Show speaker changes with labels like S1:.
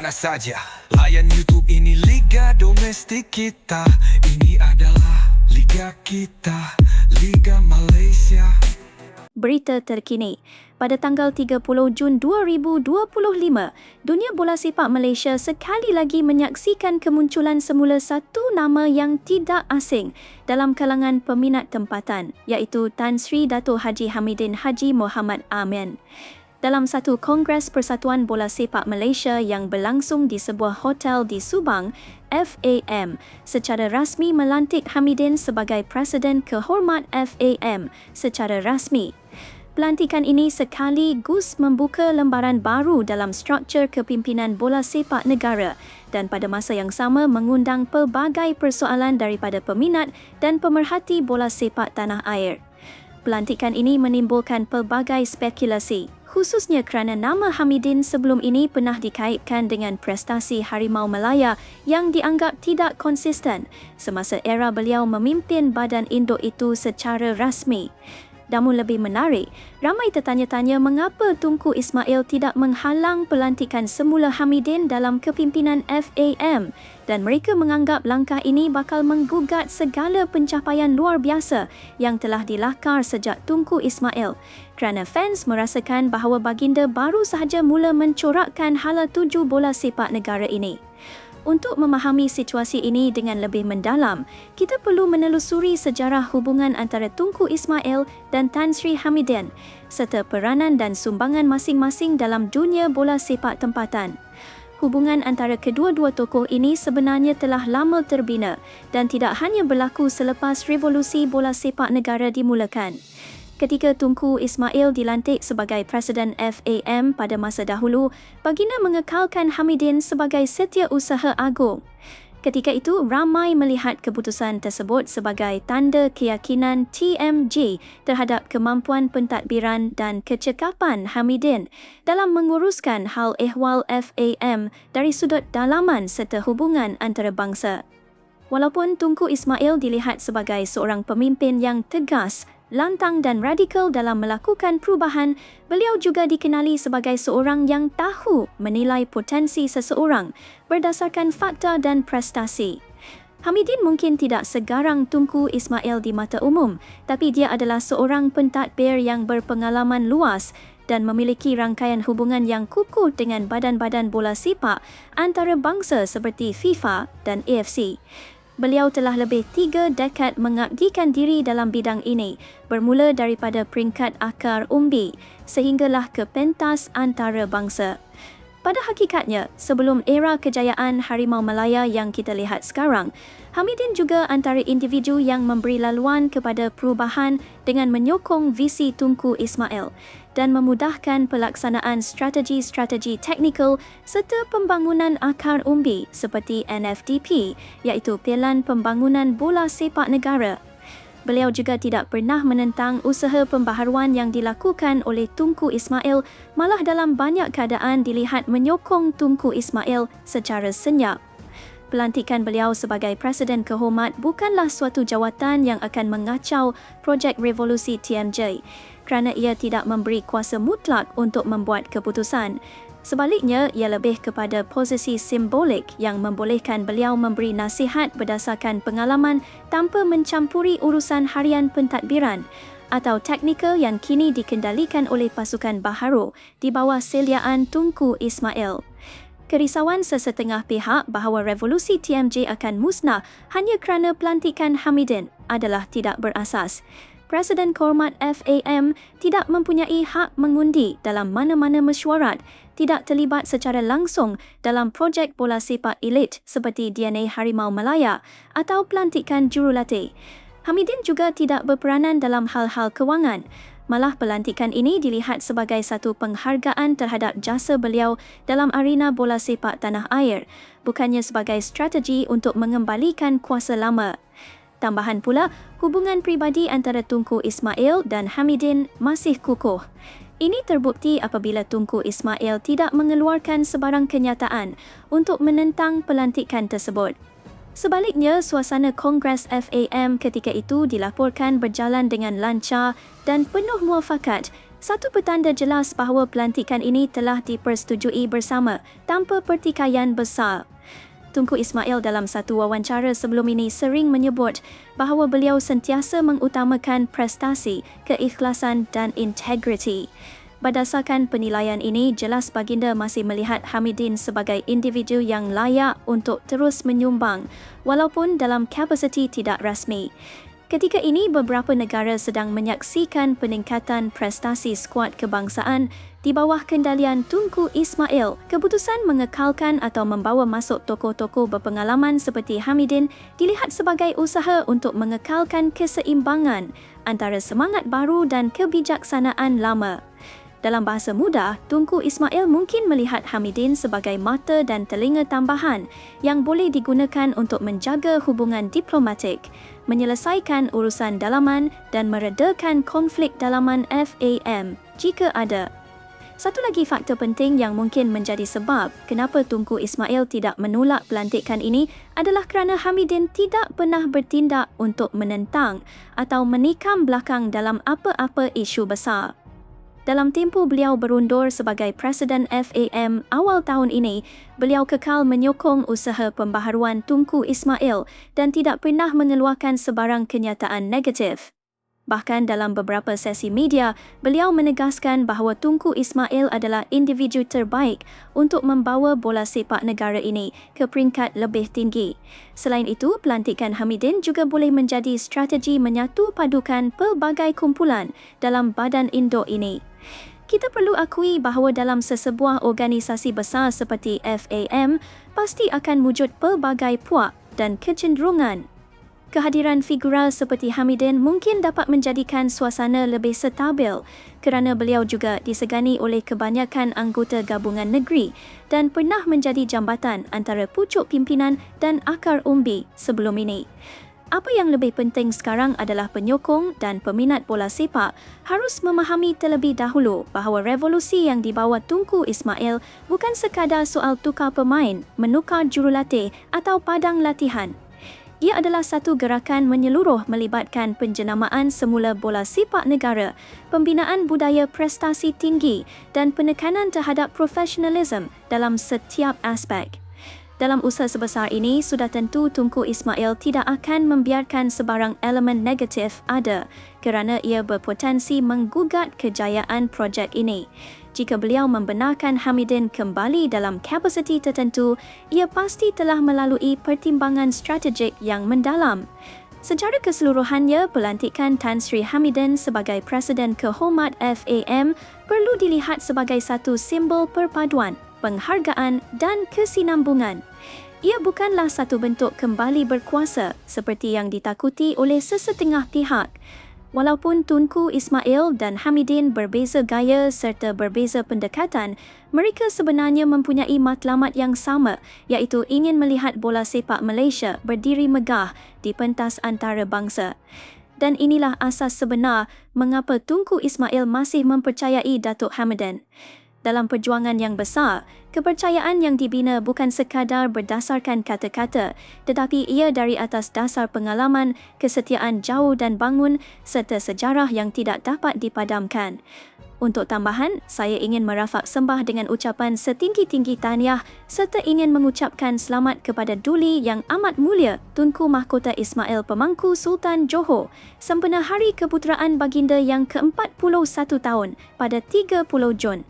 S1: mana saja Layan YouTube ini Liga Domestik kita Ini adalah Liga kita Liga Malaysia
S2: Berita terkini. Pada tanggal 30 Jun 2025, dunia bola sepak Malaysia sekali lagi menyaksikan kemunculan semula satu nama yang tidak asing dalam kalangan peminat tempatan, iaitu Tan Sri Dato' Haji Hamidin Haji Muhammad Amin. Dalam satu Kongres Persatuan Bola Sepak Malaysia yang berlangsung di sebuah hotel di Subang, FAM secara rasmi melantik Hamidin sebagai Presiden Kehormat FAM secara rasmi. Pelantikan ini sekaligus membuka lembaran baru dalam struktur kepimpinan bola sepak negara dan pada masa yang sama mengundang pelbagai persoalan daripada peminat dan pemerhati bola sepak tanah air. Pelantikan ini menimbulkan pelbagai spekulasi khususnya kerana nama Hamidin sebelum ini pernah dikaitkan dengan prestasi Harimau Melaya yang dianggap tidak konsisten semasa era beliau memimpin badan induk itu secara rasmi. Namun lebih menarik, ramai tertanya-tanya mengapa Tunku Ismail tidak menghalang pelantikan semula Hamidin dalam kepimpinan FAM dan mereka menganggap langkah ini bakal menggugat segala pencapaian luar biasa yang telah dilakar sejak Tunku Ismail kerana fans merasakan bahawa baginda baru sahaja mula mencorakkan hala tuju bola sepak negara ini. Untuk memahami situasi ini dengan lebih mendalam, kita perlu menelusuri sejarah hubungan antara Tunku Ismail dan Tan Sri Hamidin serta peranan dan sumbangan masing-masing dalam dunia bola sepak tempatan. Hubungan antara kedua-dua tokoh ini sebenarnya telah lama terbina dan tidak hanya berlaku selepas revolusi bola sepak negara dimulakan ketika Tunku Ismail dilantik sebagai Presiden FAM pada masa dahulu, baginda mengekalkan Hamidin sebagai setiausaha agung. Ketika itu, ramai melihat keputusan tersebut sebagai tanda keyakinan TMG terhadap kemampuan pentadbiran dan kecekapan Hamidin dalam menguruskan hal ehwal FAM dari sudut dalaman serta hubungan antarabangsa. Walaupun Tunku Ismail dilihat sebagai seorang pemimpin yang tegas lantang dan radikal dalam melakukan perubahan, beliau juga dikenali sebagai seorang yang tahu menilai potensi seseorang berdasarkan fakta dan prestasi. Hamidin mungkin tidak segarang Tunku Ismail di mata umum, tapi dia adalah seorang pentadbir yang berpengalaman luas dan memiliki rangkaian hubungan yang kukuh dengan badan-badan bola sepak antara bangsa seperti FIFA dan AFC beliau telah lebih tiga dekad mengabdikan diri dalam bidang ini, bermula daripada peringkat akar umbi sehinggalah ke pentas antarabangsa. Pada hakikatnya, sebelum era kejayaan Harimau Malaya yang kita lihat sekarang, Hamidin juga antara individu yang memberi laluan kepada perubahan dengan menyokong visi Tunku Ismail dan memudahkan pelaksanaan strategi-strategi teknikal serta pembangunan akar umbi seperti NFDP iaitu Pilan Pembangunan Bola Sepak Negara Beliau juga tidak pernah menentang usaha pembaharuan yang dilakukan oleh Tunku Ismail, malah dalam banyak keadaan dilihat menyokong Tunku Ismail secara senyap. Pelantikan beliau sebagai Presiden Kehormat bukanlah suatu jawatan yang akan mengacau projek revolusi TMJ kerana ia tidak memberi kuasa mutlak untuk membuat keputusan. Sebaliknya, ia lebih kepada posisi simbolik yang membolehkan beliau memberi nasihat berdasarkan pengalaman tanpa mencampuri urusan harian pentadbiran atau teknikal yang kini dikendalikan oleh pasukan baharu di bawah seliaan Tunku Ismail. Kerisauan sesetengah pihak bahawa revolusi TMJ akan musnah hanya kerana pelantikan Hamidin adalah tidak berasas. Presiden Kormat FAM tidak mempunyai hak mengundi dalam mana-mana mesyuarat, tidak terlibat secara langsung dalam projek bola sepak elit seperti DNA Harimau Malaya atau pelantikan jurulatih. Hamidin juga tidak berperanan dalam hal-hal kewangan. Malah pelantikan ini dilihat sebagai satu penghargaan terhadap jasa beliau dalam arena bola sepak tanah air, bukannya sebagai strategi untuk mengembalikan kuasa lama. Tambahan pula, hubungan pribadi antara Tunku Ismail dan Hamidin masih kukuh. Ini terbukti apabila Tunku Ismail tidak mengeluarkan sebarang kenyataan untuk menentang pelantikan tersebut. Sebaliknya, suasana Kongres FAM ketika itu dilaporkan berjalan dengan lancar dan penuh muafakat Satu petanda jelas bahawa pelantikan ini telah dipersetujui bersama tanpa pertikaian besar. Tunku Ismail dalam satu wawancara sebelum ini sering menyebut bahawa beliau sentiasa mengutamakan prestasi, keikhlasan dan integriti. Berdasarkan penilaian ini, jelas baginda masih melihat Hamidin sebagai individu yang layak untuk terus menyumbang walaupun dalam kapasiti tidak rasmi. Ketika ini, beberapa negara sedang menyaksikan peningkatan prestasi skuad kebangsaan di bawah kendalian Tunku Ismail. Keputusan mengekalkan atau membawa masuk tokoh-tokoh berpengalaman seperti Hamidin dilihat sebagai usaha untuk mengekalkan keseimbangan antara semangat baru dan kebijaksanaan lama. Dalam bahasa mudah, Tunku Ismail mungkin melihat Hamidin sebagai mata dan telinga tambahan yang boleh digunakan untuk menjaga hubungan diplomatik, menyelesaikan urusan dalaman dan meredakan konflik dalaman FAM jika ada. Satu lagi faktor penting yang mungkin menjadi sebab kenapa Tunku Ismail tidak menolak pelantikan ini adalah kerana Hamidin tidak pernah bertindak untuk menentang atau menikam belakang dalam apa-apa isu besar. Dalam tempoh beliau berundur sebagai Presiden FAM awal tahun ini, beliau kekal menyokong usaha pembaharuan Tunku Ismail dan tidak pernah mengeluarkan sebarang kenyataan negatif. Bahkan dalam beberapa sesi media, beliau menegaskan bahawa Tunku Ismail adalah individu terbaik untuk membawa bola sepak negara ini ke peringkat lebih tinggi. Selain itu, pelantikan Hamidin juga boleh menjadi strategi menyatu padukan pelbagai kumpulan dalam badan induk ini. Kita perlu akui bahawa dalam sesebuah organisasi besar seperti FAM, pasti akan wujud pelbagai puak dan kecenderungan. Kehadiran figura seperti Hamidin mungkin dapat menjadikan suasana lebih stabil kerana beliau juga disegani oleh kebanyakan anggota gabungan negeri dan pernah menjadi jambatan antara pucuk pimpinan dan akar umbi sebelum ini. Apa yang lebih penting sekarang adalah penyokong dan peminat bola sepak harus memahami terlebih dahulu bahawa revolusi yang dibawa Tunku Ismail bukan sekadar soal tukar pemain, menukar jurulatih atau padang latihan. Ia adalah satu gerakan menyeluruh melibatkan penjenamaan semula bola sepak negara, pembinaan budaya prestasi tinggi dan penekanan terhadap profesionalism dalam setiap aspek. Dalam usaha sebesar ini, sudah tentu Tunku Ismail tidak akan membiarkan sebarang elemen negatif ada kerana ia berpotensi menggugat kejayaan projek ini. Jika beliau membenarkan Hamidin kembali dalam kapasiti tertentu, ia pasti telah melalui pertimbangan strategik yang mendalam. Secara keseluruhannya, pelantikan Tan Sri Hamidin sebagai Presiden Kehormat FAM perlu dilihat sebagai satu simbol perpaduan penghargaan dan kesinambungan. Ia bukanlah satu bentuk kembali berkuasa seperti yang ditakuti oleh sesetengah pihak. Walaupun Tunku Ismail dan Hamidin berbeza gaya serta berbeza pendekatan, mereka sebenarnya mempunyai matlamat yang sama iaitu ingin melihat bola sepak Malaysia berdiri megah di pentas antarabangsa. Dan inilah asas sebenar mengapa Tunku Ismail masih mempercayai Datuk Hamidin. Dalam perjuangan yang besar, kepercayaan yang dibina bukan sekadar berdasarkan kata-kata, tetapi ia dari atas dasar pengalaman, kesetiaan jauh dan bangun serta sejarah yang tidak dapat dipadamkan. Untuk tambahan, saya ingin merafak sembah dengan ucapan setinggi-tinggi tahniah serta ingin mengucapkan selamat kepada Duli yang amat mulia Tunku Mahkota Ismail Pemangku Sultan Johor sempena Hari Keputeraan Baginda yang ke-41 tahun pada 30 Jun.